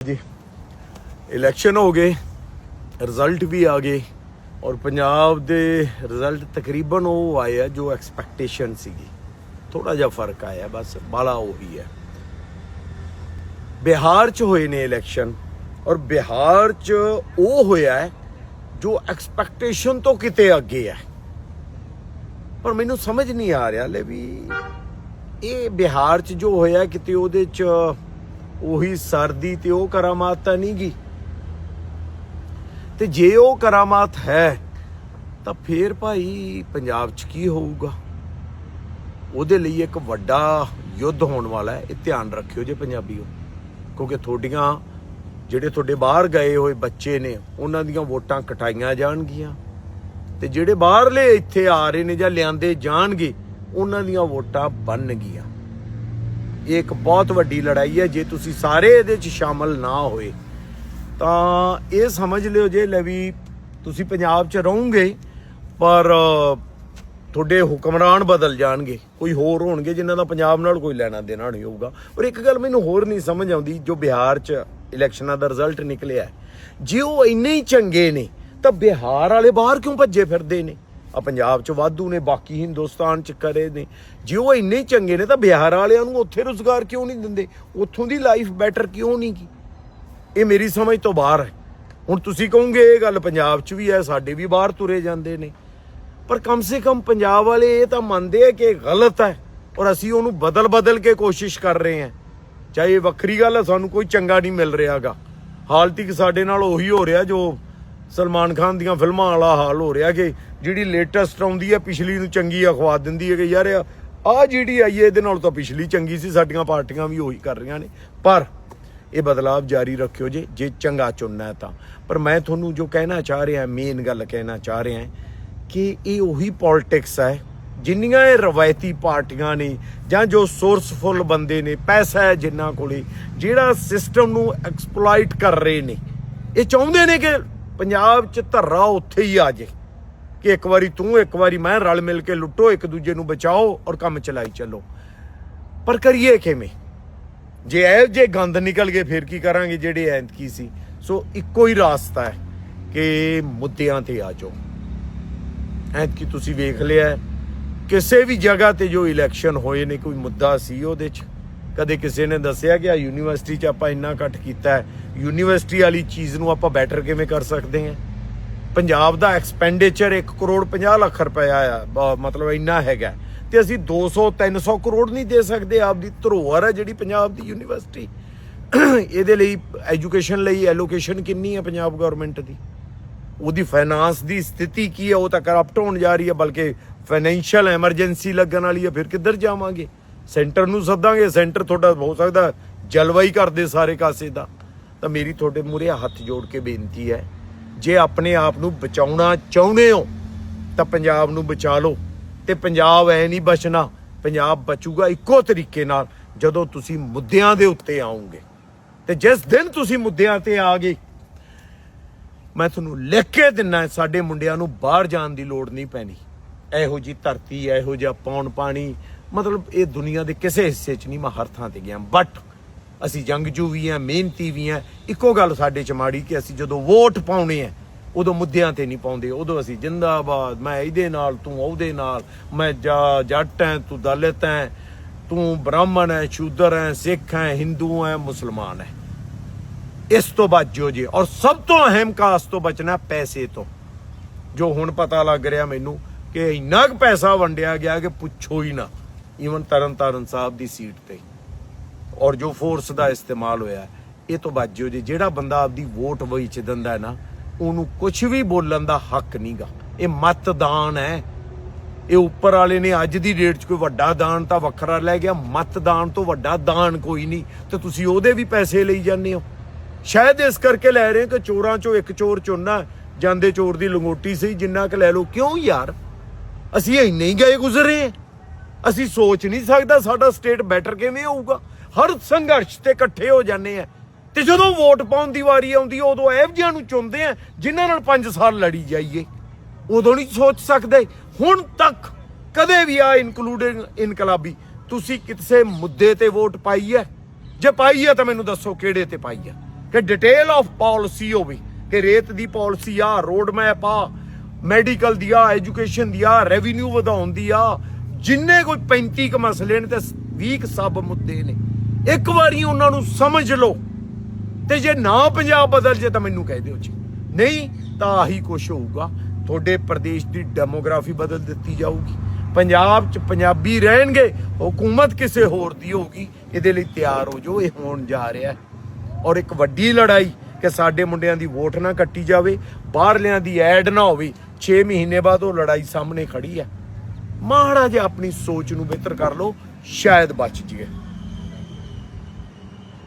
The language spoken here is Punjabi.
ਜੀ ਇਲੈਕਸ਼ਨ ਹੋ ਗਏ ਰਿਜ਼ਲਟ ਵੀ ਆ ਗਏ ਔਰ ਪੰਜਾਬ ਦੇ ਰਿਜ਼ਲਟ ਤਕਰੀਬਨ ਉਹ ਆਏ ਆ ਜੋ ਐਕਸਪੈਕਟੇਸ਼ਨ ਸੀਗੀ। ਥੋੜਾ ਜਿਹਾ ਫ਼ਰਕ ਆਇਆ, ਬਸ ਬਾਲਾ ਉਹੀ ਹੈ। ਬਿਹਾਰ 'ਚ ਹੋਏ ਨੇ ਇਲੈਕਸ਼ਨ ਔਰ ਬਿਹਾਰ 'ਚ ਉਹ ਹੋਇਆ ਜੋ ਐਕਸਪੈਕਟੇਸ਼ਨ ਤੋਂ ਕਿਤੇ ਅੱਗੇ ਹੈ। ਪਰ ਮੈਨੂੰ ਸਮਝ ਨਹੀਂ ਆ ਰਿਹਾ ਲੈ ਵੀ ਇਹ ਬਿਹਾਰ 'ਚ ਜੋ ਹੋਇਆ ਕਿਤੇ ਉਹਦੇ 'ਚ ਉਹੀ ਸਰਦੀ ਤੇ ਉਹ ਕਰਾਮਾਤ ਤਾਂ ਨਹੀਂ ਗੀ। ਤੇ ਜੇ ਉਹ ਕਰਾਮਾਤ ਹੈ, ਤਾਂ ਫੇਰ ਭਾਈ ਪੰਜਾਬ 'ਚ ਕੀ ਹੋਊਗਾ? ਉਹਦੇ ਲਈ ਇੱਕ ਵੱਡਾ ਯੁੱਧ ਹੋਣ ਵਾਲਾ ਹੈ। ਇਹ ਧਿਆਨ ਰੱਖਿਓ ਜੇ ਪੰਜਾਬੀਓ, ਕਿਉਂਕਿ ਤੁਹਾਡੀਆਂ, ਜਿਹੜੇ ਤੁਹਾਡੇ ਬਾਹਰ ਗਏ ਹੋਏ ਬੱਚੇ ਨੇ, ਉਹਨਾਂ ਦੀਆਂ ਵੋਟਾਂ ਕਟਾਈਆਂ ਜਾਣਗੀਆਂ। ਤੇ ਜਿਹੜੇ ਬਾਹਰਲੇ ਇੱਥੇ ਆ ਰਹੇ ਨੇ ਜਾਂ ਲਿਆਂਦੇ ਜਾਣਗੇ, ਉਹਨਾਂ ਦੀਆਂ ਵੋਟਾਂ ਬਣਨਗੀਆਂ। ਇਹ ਇੱਕ ਬਹੁਤ ਵੱਡੀ ਲੜਾਈ ਹੈ, ਜੇ ਤੁਸੀਂ ਸਾਰੇ ਇਹਦੇ 'ਚ ਸ਼ਾਮਲ ਨਾ ਹੋਏ, ਤਾਂ ਇਹ ਸਮਝ ਲਿਓ ਜੇ ਲੈ ਵੀ ਤੁਸੀਂ ਪੰਜਾਬ 'ਚ ਰਹੋਗੇ, ਪਰ, ਤੁਹਾਡੇ ਹੁਕਮਰਾਨ ਬਦਲ ਜਾਣਗੇ। ਕੋਈ ਹੋਰ ਹੋਣਗੇ ਜਿਨ੍ਹਾਂ ਦਾ ਪੰਜਾਬ ਨਾਲ ਕੋਈ ਲੈਣਾ ਦੇਣਾ ਨਹੀਂ ਹੋਊਗਾ। ਪਰ ਇੱਕ ਗੱਲ ਮੈਨੂੰ ਹੋਰ ਨਹੀਂ ਸਮਝ ਆਉਂਦੀ, ਜੋ ਬਿਹਾਰ 'ਚ ਇਲੈਕਸ਼ਨਾਂ ਦਾ ਰਿਜ਼ਲਟ ਨਿਕਲਿਆ ਜੇ ਉਹ ਇੰਨੇ ਹੀ ਚੰਗੇ ਨੇ, ਤਾਂ ਬਿਹਾਰ ਵਾਲੇ ਬਾਹਰ ਕਿਉਂ ਭੱਜੇ ਫਿਰਦੇ ਨੇ? ਆ ਪੰਜਾਬ 'ਚ ਵਾਧੂ ਨੇ, ਬਾਕੀ ਹਿੰਦੁਸਤਾਨ 'ਚ ਕਰੇ ਨੇ। ਜੇ ਉਹ ਇੰਨੇ ਹੀ ਚੰਗੇ ਨੇ ਤਾਂ ਬਿਹਾਰ ਵਾਲਿਆਂ ਨੂੰ ਉੱਥੇ ਰੁਜ਼ਗਾਰ ਕਿਉਂ ਨਹੀਂ ਦਿੰਦੇ? ਉੱਥੋਂ ਦੀ ਲਾਈਫ ਬੈਟਰ ਕਿਉਂ ਨਹੀਂ ਕੀ? ਇਹ ਮੇਰੀ ਸਮਝ ਤੋਂ ਬਾਹਰ ਹੈ। ਹੁਣ ਤੁਸੀਂ ਕਹੋਗੇ ਇਹ ਗੱਲ ਪੰਜਾਬ 'ਚ ਵੀ ਹੈ, ਸਾਡੇ ਵੀ ਬਾਹਰ ਤੁਰੇ ਜਾਂਦੇ ਨੇ। ਪਰ ਕਮ ਸੇ ਕਮ ਪੰਜਾਬ ਵਾਲੇ ਇਹ ਤਾਂ ਮੰਨਦੇ ਆ ਕਿ ਇਹ ਗਲਤ ਹੈ ਔਰ ਅਸੀਂ ਉਹਨੂੰ ਬਦਲ ਬਦਲ ਕੇ ਕੋਸ਼ਿਸ਼ ਕਰ ਰਹੇ ਹਾਂ। ਚਾਹੇ ਇਹ ਵੱਖਰੀ ਗੱਲ ਹੈ, ਸਾਨੂੰ ਕੋਈ ਚੰਗਾ ਨਹੀਂ ਮਿਲ ਰਿਹਾਗਾ। ਹਾਲ ਤੱਕ ਸਾਡੇ ਨਾਲ ਉਹੀ ਹੋ ਰਿਹਾ ਜੋ ਸਲਮਾਨ ਖਾਨ ਦੀਆਂ ਫਿਲਮਾਂ ਵਾਲਾ ਹਾਲ ਹੋ ਰਿਹਾ ਕਿ ਜਿਹੜੀ ਲੇਟੈਸਟ ਆਉਂਦੀ ਹੈ, ਪਿਛਲੀ ਨੂੰ ਚੰਗੀ ਅਖਵਾ ਦਿੰਦੀ ਹੈ ਕਿ ਯਾਰ ਆ ਜਿਹੜੀ ਆਈ ਹੈ, ਇਹਦੇ ਨਾਲ ਤਾਂ ਪਿਛਲੀ ਚੰਗੀ ਸੀ, ਸਾਡੀਆਂ ਪਾਰਟੀਆਂ ਵੀ ਉਹੀ ਕਰ ਰਹੀਆਂ ਨੇ। ਪਰ ਇਹ ਬਦਲਾਵ ਜਾਰੀ ਰੱਖਿਓ ਜੇ ਜੇ ਚੰਗਾ ਚੁਣਨਾ ਤਾਂ। ਪਰ ਮੈਂ ਤੁਹਾਨੂੰ ਜੋ ਕਹਿਣਾ ਚਾਹ ਰਿਹਾ ਮੇਨ ਗੱਲ ਕਹਿਣਾ ਚਾਹ ਰਿਹਾ ਕਿ ਇਹ ਉਹੀ ਪੋਲਿਟਿਕਸ ਹੈ, ਜਿੰਨੀਆਂ ਇਹ ਰਵਾਇਤੀ ਪਾਰਟੀਆਂ ਨੇ ਜਾਂ ਜੋ ਸੋਰਸਫੁਲ ਬੰਦੇ ਨੇ, ਪੈਸਾ ਹੈ ਜਿਨ੍ਹਾਂ ਕੋਲੇ, ਜਿਹੜਾ ਸਿਸਟਮ ਨੂੰ ਐਕਸਪਲੋਇਟ ਕਰ ਰਹੇ ਨੇ। ਇਹ ਚਾਹੁੰਦੇ ਨੇ ਕਿ ਪੰਜਾਬ 'ਚ ਧੱਰਾ ਉੱਥੇ ਹੀ ਆ ਜੇ। ਕਿ ਇੱਕ ਵਾਰੀ ਤੂੰ, ਇੱਕ ਵਾਰੀ ਮੈਂ ਰਲ ਮਿਲ ਕੇ ਲੁੱਟੋ, ਇੱਕ ਦੂਜੇ ਨੂੰ ਬਚਾਓ ਔਰ ਕੰਮ ਚਲਾਈ ਚੱਲੋ। ਪਰ ਕਰੀਏ ਕਿਵੇਂ? ਜੇ ਇਹ ਜੇ ਗੰਦ ਨਿਕਲ ਗਏ, ਫਿਰ ਕੀ ਕਰਾਂਗੇ? ਜਿਹੜੇ ਐਂਤਕੀ ਸੀ। ਸੋ ਇੱਕੋ ਹੀ ਰਾਸਤਾ ਹੈ ਕਿ ਮੁੱਦਿਆਂ ਤੇ ਆ ਜਾਓ। ਐਂਤਕੀ ਤੁਸੀਂ ਵੇਖ ਲਿਆ ਕਿਸੇ ਵੀ ਜਗ੍ਹਾ ਤੇ ਜੋ ਇਲੈਕਸ਼ਨ ਹੋਏ ਨੇ, ਕੋਈ ਮੁੱਦਾ ਸੀ ਉਹਦੇ 'ਚ? ਕਦੇ ਕਿਸੇ ਨੇ ਦੱਸਿਆ ਕਿ ਆ ਯੂਨੀਵਰਸਿਟੀ 'ਚ ਆਪਾਂ ਇੰਨਾ ਇਕੱਠ ਕੀਤਾ ਹੈ? ਯੂਨੀਵਰਸਿਟੀ ਵਾਲੀ ਚੀਜ਼ ਨੂੰ ਆਪਾਂ ਬੈਟਰ ਕਿਵੇਂ ਕਰ ਸਕਦੇ ਹਾਂ? ਪੰਜਾਬ ਦਾ ਐਕਸਪੈਂਡੀਚਰ 1 ਕਰੋੜ 50 ਲੱਖ ਰੁਪਇਆ ਆ, ਬ- ਮਤਲਬ ਇੰਨਾ ਹੈਗਾ। ਤੇ ਅਸੀਂ 200 300 ਕਰੋੜ ਨਹੀਂ ਦੇ ਸਕਦੇ, ਆਪਦੀ ਧਰੋਹਰ ਹੈ ਜਿਹੜੀ ਪੰਜਾਬ ਦੀ ਯੂਨੀਵਰਸਿਟੀ। ਇਹਦੇ ਲਈ ਐਜੂਕੇਸ਼ਨ ਲਈ ਐਲੋਕੇਸ਼ਨ ਕਿੰਨੀ ਹੈ ਪੰਜਾਬ ਗਵਰਨਮੈਂਟ ਦੀ? ਉਹਦੀ ਫਾਈਨਾਂਸ ਦੀ ਸਥਿਤੀ ਕੀ ਹੈ ਉਹ ਤਾਂ ਕਰਪਟ ਹੋਣ ਜਾ ਰਹੀ ਹੈ ਬਲਕਿ ਫਾਈਨੈਂਸ਼ੀਅਲ ਐਮਰਜੈਂਸੀ ਲੱਗਣ ਵਾਲੀ ਹੈ ਫਿਰ ਕਿੱਧਰ ਜਾਵਾਂਗੇ? ਸੈਂਟਰ ਨੂੰ ਸੱਦਾਂਗੇ ਸੈਂਟਰ ਤੁਹਾਡਾ ਹੋ ਸਕਦਾ ਜਲਵਾਈ ਕਰਦੇ ਸਾਰੇ ਕਾਸੇ ਦਾ। ਤਾਂ ਮੇਰੀ ਤੁਹਾਡੇ ਮੂਹਰੇ ਹੱਥ ਜੋੜ ਕੇ ਬੇਨਤੀ ਹੈ, ਜੇ ਆਪਣੇ ਆਪ ਨੂੰ ਬਚਾਉਣਾ ਚਾਹੁੰਦੇ ਹੋ, ਤਾਂ ਪੰਜਾਬ ਨੂੰ ਬਚਾ ਲਓ। ਤੇ ਪੰਜਾਬ ਐ ਨਹੀਂ ਬਚਣਾ, ਪੰਜਾਬ ਬਚੂਗਾ ਇੱਕੋ ਤਰੀਕੇ ਨਾਲ, ਜਦੋਂ ਤੁਸੀਂ ਮੁੱਦਿਆਂ ਦੇ ਉੱਤੇ ਆਉਂਗੇ। ਤੇ ਜਿਸ ਦਿਨ ਤੁਸੀਂ ਮੁੱਦਿਆਂ ਤੇ ਆ ਗਏ, ਮੈਂ ਤੁਹਾਨੂੰ ਲਿਖ ਕੇ ਦਿੰਨਾ ਸਾਡੇ ਮੁੰਡਿਆਂ ਨੂੰ ਬਾਹਰ ਜਾਣ ਦੀ ਲੋੜ ਨਹੀਂ ਪੈਣੀ। ਇਹੋ ਜੀ ਧਰਤੀ, ਇਹੋ ਜਿਹਾ ਪੌਣ ਪਾਣੀ ਮਤਲਬ ਇਹ ਦੁਨੀਆ ਦੇ ਕਿਸੇ ਹਿੱਸੇ 'ਚ ਨਹੀਂ, ਮੈਂ ਹਰ ਥਾਂ ਤੇ ਗਿਆ। ਬਟ ਅਸੀਂ ਜੰਗਜੂ ਵੀ ਆ, ਮਿਹਨਤੀ ਵੀ ਆ। ਇੱਕੋ ਗੱਲ ਸਾਡੇ 'ਚ ਮਾੜੀ ਕਿ ਅਸੀਂ ਜਦੋਂ ਵੋਟ ਪਾਉਣੇ ਆ, ਉਦੋਂ ਮੁੱਦਿਆਂ ਤੇ ਨਹੀਂ ਪਾਉਂਦੇ, ਉਦੋਂ ਅਸੀਂ ਜਿੰਦਾਬਾਦ, ਮੈਂ ਇਹਦੇ ਨਾਲ, ਤੂੰ ਉਹਦੇ ਨਾਲ, ਮੈਂ ਜਾ- ਜੱਟ ਐ ਤੂੰ ਦਲਿਤ ਐ ਤੂੰ ਬ੍ਰਾਹਮਣ ਐ ਸ਼ੂਦਰ ਐ ਸਿੱਖ ਐ ਹਿੰਦੂ ਐ ਮੁਸਲਮਾਨ ਐ ਇਸ ਤੋਂ ਬਚੋ ਜੀ, ਔਰ ਸਭ ਤੋਂ ਅਹਿਮ ਕਾਸ ਤੋਂ ਬਚਣਾ ਪੈਸੇ ਤੋਂ। ਜੋ ਹੁਣ ਪਤਾ ਲੱਗ ਰਿਹਾ ਮੈਨੂੰ ਕਿ ਇੰਨਾ ਕੁ ਪੈਸਾ ਵੰਡਿਆ ਗਿਆ ਕਿ ਪੁੱਛੋ ਹੀ ਨਾ ਈਵਨ ਤਰਨ ਤਾਰਨ ਸਾਹਿਬ ਦੀ ਸੀਟ ਤੇ। ਔਰ ਜੋ ਫੋਰਸ ਦਾ ਇਸਤੇਮਾਲ ਹੋਇਆ, ਇਹ ਤੋਂ ਬਚੋ ਜੀ। ਜਿਹੜਾ ਬੰਦਾ ਆਪਦੀ ਵੋਟ ਵੇਚ ਦਿੰਦਾ ਹੈ ਨਾ, ਉਹਨੂੰ ਕੁਝ ਵੀ ਬੋਲਣ ਦਾ ਹੱਕ ਨਹੀਂਗਾ। ਇਹ ਮਤਦਾਨ ਹੈ। ਇਹ ਉੱਪਰ ਵਾਲੇ ਨੇ ਅੱਜ ਦੀ ਡੇਟ 'ਚ ਕੋਈ ਵੱਡਾ ਦਾਨ ਤਾਂ ਵੱਖਰਾ ਲੈ ਗਿਆ। ਮਤਦਾਨ ਤੋਂ ਵੱਡਾ ਦਾਨ ਕੋਈ ਨਹੀਂ। ਤੇ ਤੁਸੀਂ ਉਹਦੇ ਵੀ ਪੈਸੇ ਲਈ ਜਾਂਦੇ ਹੋ। ਸ਼ਾਇਦ ਇਸ ਕਰਕੇ ਲੈ ਰਹੇ ਹੋ ਕਿ ਚੋਰਾਂ 'ਚੋਂ ਇੱਕ ਚੋਰ ਚੁਣਨਾ, ਜਾਂਦੇ ਚੋਰ ਦੀ ਲੰਗੋਟੀ ਸੀ ਜਿੰਨਾ ਕੁ ਲੈ ਲਓ। ਕਿਉਂ ਯਾਰ? ਅਸੀਂ ਇੰਨੇ ਹੀ ਗਏ ਗੁਜ਼ਰੇ ਹਾਂ। ਅਸੀਂ ਸੋਚ ਨਹੀਂ ਸਕਦਾ ਸਾਡਾ ਸਟੇਟ ਬੈਟਰ ਕਿਵੇਂ ਹੋਊਗਾ। ਹਰ ਸੰਘਰਸ਼ ਤੇ ਇਕੱਠੇ ਹੋ ਜਾਂਦੇ ਆ। ਤੇ ਜਦੋਂ ਵੋਟ ਪਾਉਣ ਦੀ ਵਾਰੀ ਆਉਂਦੀ ਉਦੋਂ ਇਹੋ ਜਿਹਿਆਂ ਨੂੰ ਚੁਣਦੇ ਆ ਜਿਨ੍ਹਾਂ ਨਾਲ 5 ਸਾਲ ਲੜੀ ਜਾਈਏ। ਉਦੋਂ ਨਹੀਂ ਸੋਚ ਸਕਦੇ। ਹੁਣ ਤੱਕ ਕਦੇ ਵੀ ਆ ਇਨਕਲੂਡਿੰਗ ਇਨਕਲਾਬੀ, ਤੁਸੀਂ ਕਿਸੇ ਮੁੱਦੇ ਤੇ ਵੋਟ ਪਾਈ ਹੈ ਜੇ ਪਾਈ ਹੈ ਤਾਂ ਮੈਨੂੰ ਦੱਸੋ ਕਿਹੜੇ ਤੇ ਪਾਈ ਹੈ ਕਿ ਡਿਟੇਲ ਆਫ ਪਾਲਿਸੀ ਹੋਵੇ, ਕਿ ਰੇਤ ਦੀ ਪਾਲਿਸੀ ਆ ਰੋਡ ਮੈਪ ਆ ਮੈਡੀਕਲ ਦੀ ਆ ਐਜੂਕੇਸ਼ਨ ਦੀ ਆ ਰੈਵਨਿਊ ਵਧਾਉਣ ਦੀ ਆ, ਜਿੰਨੇ ਕੋਈ 35 ਕ ਮਸਲੇ ਨੇ ਤੇ 20 ਕੁ ਸਬ ਮੁੱਦੇ ਨੇ। ਇੱਕ ਵਾਰੀ ਉਹਨਾਂ ਨੂੰ ਸਮਝ ਲਓ। ਤੇ ਜੇ ਨਾ ਪੰਜਾਬ ਬਦਲ ਜੇ ਤਾਂ ਮੈਨੂੰ ਕਹਿ ਦਿਓ ਜੀ। ਨਹੀਂ, ਤਾਂ ਆਹੀ ਕੁਝ ਹੋਊਗਾ। ਤੁਹਾਡੇ ਪ੍ਰਦੇਸ਼ ਦੀ ਡੈਮੋਗ੍ਰਾਫੀ ਬਦਲ ਦਿੱਤੀ ਜਾਊਗੀ। ਪੰਜਾਬ 'ਚ ਪੰਜਾਬੀ ਰਹਿਣਗੇ, ਹਕੂਮਤ ਕਿਸੇ ਹੋਰ ਦੀ ਹੋਊਗੀ। ਇਹਦੇ ਲਈ ਤਿਆਰ ਹੋ ਜਾਓ, ਇਹ ਹੋਣ ਜਾ ਰਿਹਾ ਔਰ ਇੱਕ ਵੱਡੀ ਲੜਾਈ ਕਿ ਸਾਡੇ ਮੁੰਡਿਆਂ ਦੀ ਵੋਟ ਨਾ ਕੱਟੀ ਜਾਵੇ, ਬਾਹਰਲਿਆਂ ਦੀ ਐਡ ਨਾ ਹੋਵੇ। 6 ਮਹੀਨੇ ਬਾਅਦ ਉਹ ਲੜਾਈ ਸਾਹਮਣੇ ਖੜੀ ਹੈ। ਮਾੜਾ ਜਿਹਾ ਆਪਣੀ ਸੋਚ ਨੂੰ ਬਿਹਤਰ ਕਰ ਲਓ, ਸ਼ਾਇਦ ਬਚ ਜੀਏ